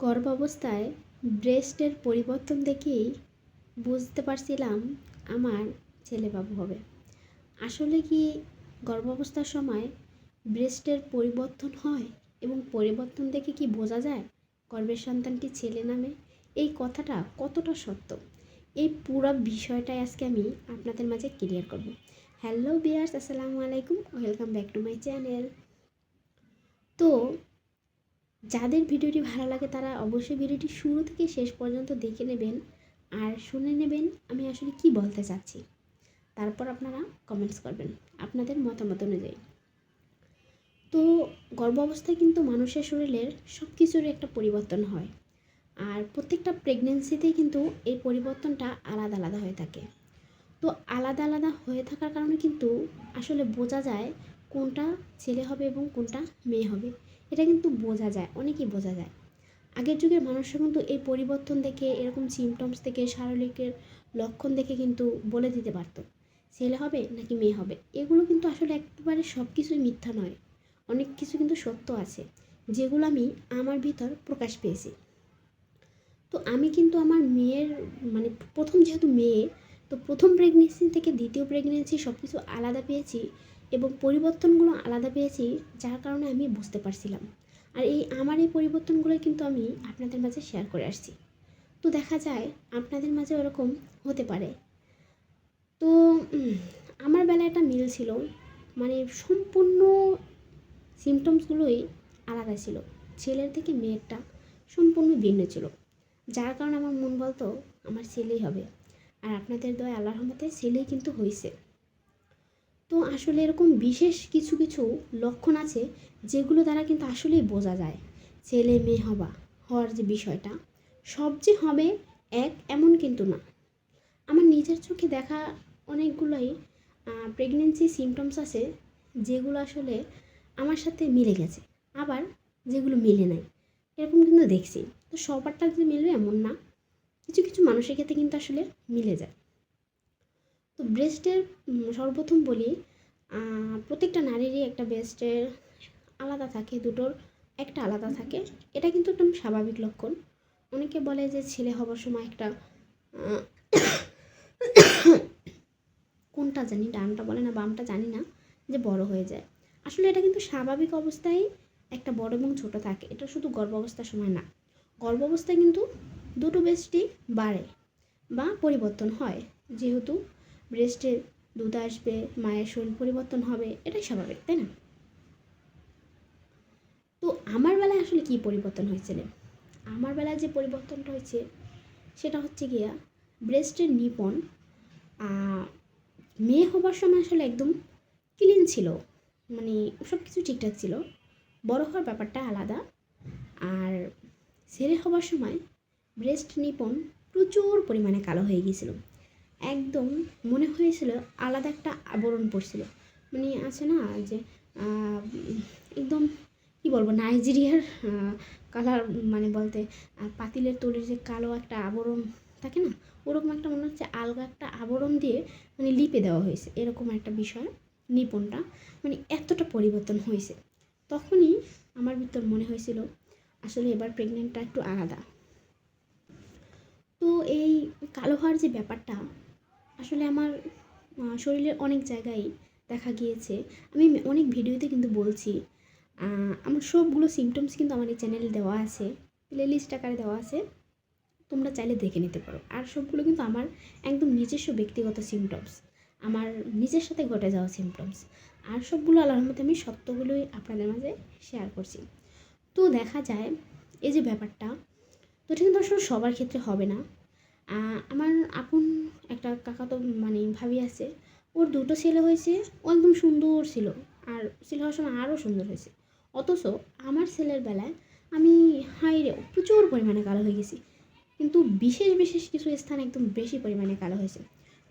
গর্ভাবস্থায় ব্রেস্টের পরিবর্তন দেখেই বুঝতে পারছিলাম আমার ছেলেবাবু হবে। আসলে কি গর্ভাবস্থার সময় ব্রেস্টের পরিবর্তন হয় এবং পরিবর্তন দেখে কি বোঝা যায় গর্ভের সন্তানটি ছেলে নামে? এই কথাটা কতটা সত্য? এই পুরো বিষয়টাই আজকে আমি আপনাদের মাঝে ক্লিয়ার করব। হ্যালো বিয়ার্স আসসালামু আলাইকুম welcome back to my channel তো যাদের ভিডিওটি ভালো লাগে তারা অবশ্যই ভিডিওটি শুরু থেকে শেষ পর্যন্ত দেখে নেবেন আর শুনে নেবেন আমি আসলে কি বলতে চাচ্ছি। তারপর আপনারা কমেন্টস করবেন আপনাদের মতামত অনুযায়ী। তো গর্ভ অবস্থায় কিন্তু মানুষের শরীরের সব কিছুরই একটা পরিবর্তন হয় আর প্রত্যেকটা প্রেগনেন্সিতেই কিন্তু এই পরিবর্তনটা আলাদা আলাদা হয়ে থাকে। তো আলাদা আলাদা হয়ে থাকার কারণে কিন্তু আসলে বোঝা যায় কোনটা ছেলে হবে এবং কোনটা মেয়ে হবে। এটা কিন্তু বোঝা যায়, অনেকেই বোঝা যায়। আগের যুগের মানুষরা কিন্তু এই পরিবর্তন দেখে, এরকম সিমটমস থেকে শারীরিকের লক্ষণ দেখে কিন্তু বলে দিতে পারতো। ছেলে হবে নাকি মেয়ে হবে? এগুলো কিন্তু আসলে একেবারে সব কিছুই মিথ্যা নয়। অনেক কিছু কিন্তু সত্য আছে, যেগুলো আমি আমার ভিতর প্রকাশ পেয়েছি। তো আমি কিন্তু আমার মেয়ের মানে প্রথম যেহেতু মেয়ে, তো প্রথম প্রেগনেন্সি থেকে দ্বিতীয় প্রেগনেন্সি সব কিছু আলাদা পেয়েছি। এবং পরিবর্তনগুলো আলাদা পেয়েছি, যার কারণে আমি বুঝতে পারছিলাম। আর এই আমার এই পরিবর্তনগুলো কিন্তু আমি আপনাদের মাঝে শেয়ার করে আসছি। তো দেখা যায়, আপনাদের মাঝে ওরকম হতে পারে। তো আমার বেলায় একটা মিল ছিল মানে সম্পূর্ণ সিমটমসগুলোই আলাদা ছিল। ছেলের থেকে মেয়েরটা সম্পূর্ণ ভিন্ন ছিল। যার কারণে আমার মন বলতো, আমার ছেলেই হবে। আর আপনাদের দয়া, আল্লাহর রহমতে ছেলেই কিন্তু হয়েছে তো আসলে এরকম বিশেষ কিছু কিছু লক্ষণ আছে যেগুলো দ্বারা কিন্তু আসলেই বোঝা যায় ছেলে মেয়ে হবা হওয়ার যে বিষয়টা। সব যে হবে এক এমন কিন্তু না। আমার নিজের চোখে দেখা অনেকগুলোই প্রেগনেন্সি সিমটমস আছে যেগুলো আসলে আমার সাথে মিলে গেছে। আবার যেগুলো মিলে নাই, এরকম কিন্তু দেখছি। তো সবারটা যে মিলবে এমন না। কিছু কিছু মানুষের ক্ষেত্রে কিন্তু আসলে মিলে যায়। তো ব্রেস্টের সর্বপ্রথম বলি প্রত্যেকটা নারীরই একটা ব্রেস্টের আলাদা থাকে, দুটোর একটা আলাদা থাকে। এটা কিন্তু একদম স্বাভাবিক লক্ষণ। অনেকে বলে যে ছেলে হবার সময় একটা কোনটা জানি, ডানটা বলে না, বামটা জানি না, যে বড় হয়ে যায়। আসলে এটা কিন্তু স্বাভাবিক অবস্থায় একটা বড় এবং ছোট থাকে। এটা শুধু গর্ভ অবস্থার সময় না। গর্ভ অবস্থায় কিন্তু দুটো ব্রেস্টই বাড়ে বা পরিবর্তন হয়। যেহেতু ব্রেস্টে দুধ আসবে, মায়ের শরীর পরিবর্তন হবে, এটাই স্বাভাবিক, তাই না? তো আমার বেলায় আসলে কি পরিবর্তন হয়েছিল আমার বেলায় যে পরিবর্তনটা হয়েছে, সেটা হচ্ছে গিয়া ব্রেস্টের নিপন মেয়ে হবার সময় আসলে একদম ক্লিন ছিল মানে সব কিছু ঠিকঠাক ছিল, বড় হওয়ার ব্যাপারটা আলাদা, আর ছেলে হবার সময় ব্রেস্ট নিপন প্রচুর পরিমাণে কালো হয়ে গিয়েছিল। একদম মনে হয়েছিল আলাদা একটা আবরণ পড়ছিল। মানে আছে না যে একদম কি বলব, নাইজেরিয়ার কালার মানে বলতে পাতিলের তলির যে কালো একটা আবরণ থাকে না, ওরকম একটা মনে হচ্ছে আলগা একটা আবরণ দিয়ে মানে লিপে দেওয়া হয়েছে। এরকম একটা বিষয় নিপনটা মানে এতটা পরিবর্তন হয়েছে। তখনই আমার ভিতর মনে হয়েছিল, আসলে এবার প্রেগনেন্টটা একটু আলাদা। তো এই কালো হওয়ার যে ব্যাপারটা আসলে আমার শরীরের অনেক জায়গায় দেখা গিয়েছে। আমি অনেক ভিডিওতে কিন্তু বলছি আমার সবগুলো সিমটমস কিন্তু আমার এই চ্যানেলে দেওয়া আছে প্লে লিস্ট আকারে দেওয়া আছে, তোমরা চাইলে দেখে নিতে পারো। আর সবগুলো কিন্তু আমার একদম নিজস্ব ব্যক্তিগত সিমটমস আমার নিজের সাথে ঘটে যাওয়া সিমটমস আর সবগুলো আল্লাহর মধ্যে আমি সত্যগুলোই আপনাদের মাঝে শেয়ার করছি। তো দেখা যায়, এই যে ব্যাপারটা, তো কিন্তু আসলে সবার ক্ষেত্রে হবে না। আমার আপন একটা কাকা তো মানে ভাবি আছে, ওর দুটো ছেলে হয়েছে, ও একদম সুন্দর ছিল, আর ছেলে হওয়ার সময় আরও সুন্দর হয়েছে। অথচ আমার ছেলের বেলায় আমি হাইরে প্রচুর পরিমাণে কালো হয়ে গেছি, কিন্তু বিশেষ বিশেষ কিছু স্থান একদম বেশি পরিমাণে কালো হয়েছে।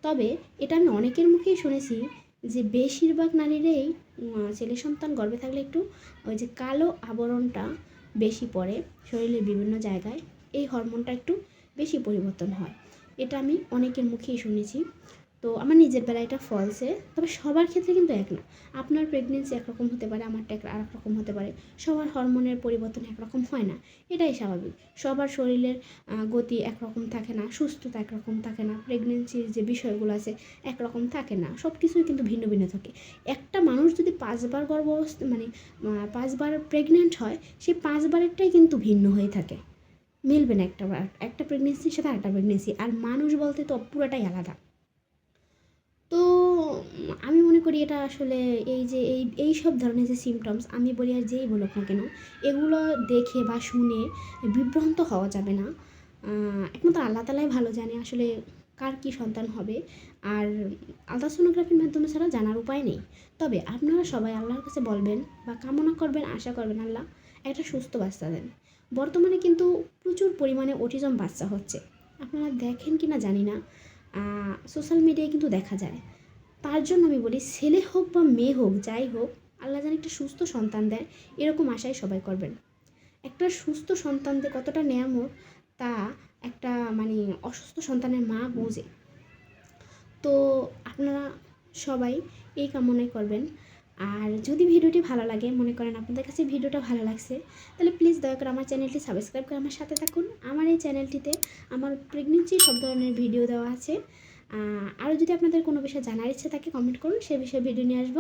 তবে এটা আমি অনেকের মুখেই শুনেছি যে বেশিরভাগ নারীরাই ছেলে সন্তান গর্ভে থাকলে একটু ওই যে কালো আবরণটা বেশি পড়ে শরীরের বিভিন্ন জায়গায়, এই হরমোনটা একটু বেশি পরিবর্তন হয়। এটা আমি অনেকের মুখেই শুনেছি। তো আমার নিজের বেলায় এটা ফলসে তবে সবার ক্ষেত্রে কিন্তু এক না। আপনার প্রেগনেন্সি একরকম হতে পারে আমারটা এক আর রকম হতে পারে। সবার হরমোনের পরিবর্তন একরকম হয় না। এটাই স্বাভাবিক। সবার শরীরের গতি একরকম থাকে না, সুস্থতা একরকম থাকে না প্রেগনেন্সির যে বিষয়গুলো আছে একরকম থাকে না। সব কিছুই কিন্তু ভিন্ন ভিন্ন থাকে। একটা মানুষ যদি পাঁচবার গর্ভাবস্থা মানে পাঁচবার প্রেগনেন্ট হয় সেই পাঁচবারেরটাই কিন্তু ভিন্ন হয়ে থাকে। মিলবে না একটা একটা প্রেগনেন্সির সাথে আরেকটা প্রেগনেন্সি আর মানুষ বলতে তো পুরোটাই আলাদা। তো, আমি মনে করি এটা আসলে এই যে, এই এই সব ধরনের যে সিমটমস আমি বলি আর যেই বলুক না কেন, এগুলো দেখে বা শুনে বিভ্রান্ত হওয়া যাবে না। একমাত্র আল্লাহ তালাই ভালো জানে আসলে কার কী সন্তান হবে, আর আলট্রাসোনোগ্রাফির মাধ্যমে ছাড়া জানার উপায় নেই। তবে আপনারা সবাই আল্লাহর কাছে বলবেন বা কামনা করবেন, আশা করবেন আল্লাহ একটা সুস্থ বাচ্চা দেন। বর্তমানে কিন্তু প্রচুর পরিমাণে অটিজম বাচ্চা হচ্ছে। আপনারা দেখেন কি না। জানি না সোশ্যাল মিডিয়ায় কিন্তু দেখা যায়। তার জন্য আমি বলি, ছেলে হোক বা মেয়ে হোক, যাই হোক, আল্লাহ যেন একটা সুস্থ সন্তান দেয়, এরকম আশাই সবাই করবেন। একটা সুস্থ সন্তানদের কতটা নেয়ামত, তা একটা মানে অসুস্থ সন্তানের মা বোঝে। তো আপনারা সবাই এই কামনাই করবেন আর যদি ভিডিওটি ভালো লাগে, মনে করেন আপনাদের কাছে ভিডিওটা ভালো লাগছে, তাহলে প্লিজ দয়া করে আমার চ্যানেলটি সাবস্ক্রাইব করে আমার সাথে থাকুন। আমার এই চ্যানেলটিতে আমার প্রেগনেন্সি সব ধরনের ভিডিও দেওয়া আছে। আরও যদি আপনাদের কোনো বিষয়ে জানার ইচ্ছে থাকে কমেন্ট করুন, সে বিষয়ে ভিডিও নিয়ে আসব।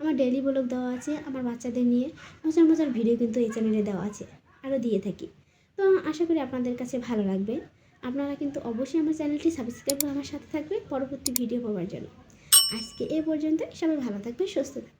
আমার ডেলি ব্লগ দেওয়া আছে, আমার বাচ্চাদের নিয়ে মজার মজার ভিডিও কিন্তু এই চ্যানেলে দেওয়া আছে, আরও দিয়ে থাকি। তো আশা করি আপনাদের কাছে ভালো লাগবে। আপনারা কিন্তু অবশ্যই আমার চ্যানেলটি সাবস্ক্রাইব করে আমার সাথে থাকবে, পরবর্তী ভিডিও পাওয়ার জন্য। আজকে এ পর্যন্ত সবাই ভালো থাকবে সুস্থ থাকবে